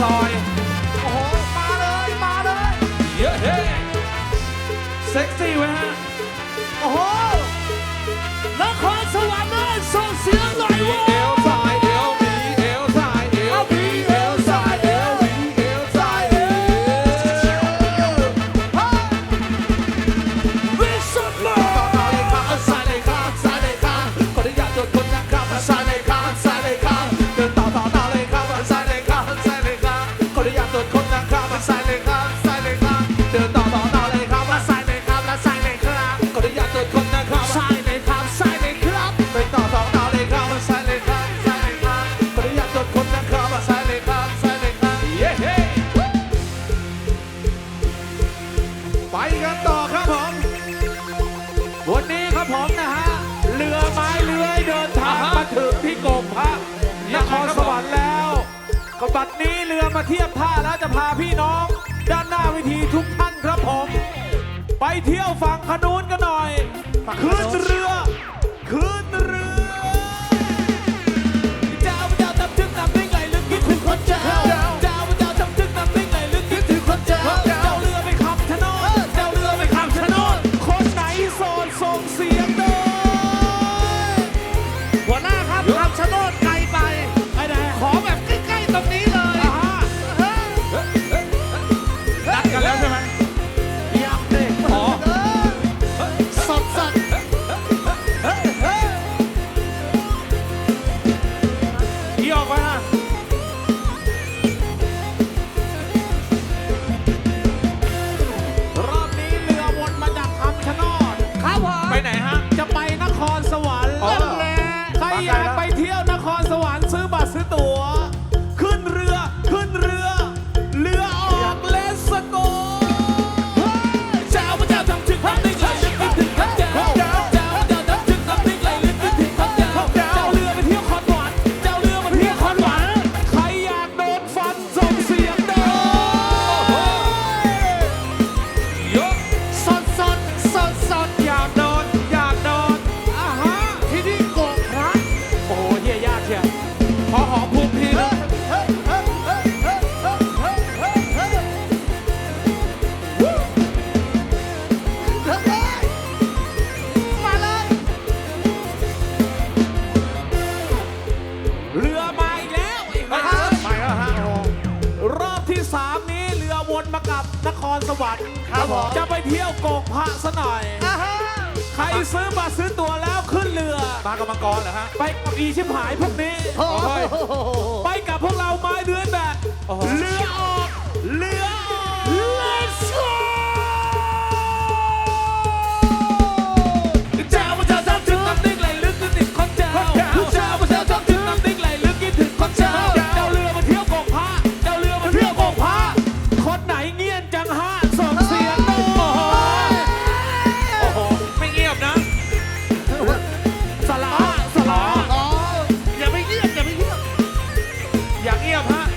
ซอย โอ้โห มาเลย มาเลย เยอะเฮ้เซ็กซี่ไว้ฮะ โอ้โหนครสวรรค์เอ้ยส่งเสียงหน่อยว้ กันต่อครับผม วันนี้ครับผมนะฮะ เรือไม้เรือเดินทางมาถึงที่กรมพระนครสวรรค์แล้วกบัดนี้เรือมาเทียบท่าแล้วจะพาพี่น้อง ด้านหน้าวิธีทุกท่านครับผม ไปเที่ยวฝั่งขนูนกันหน่อย Y'all รสวรรค์ครับผม จะไปเที่ยวกกพระซหน่อยใครซื้อบัตรซื้อตั๋วแล้วขึ้นเรือ มากับมังกรเหรอฮะ ไปกับอีชิมหายพวกนี้ไปกับพวกเราไม้เดือนแบบเรือออก อย่างเอี้ยมฮะ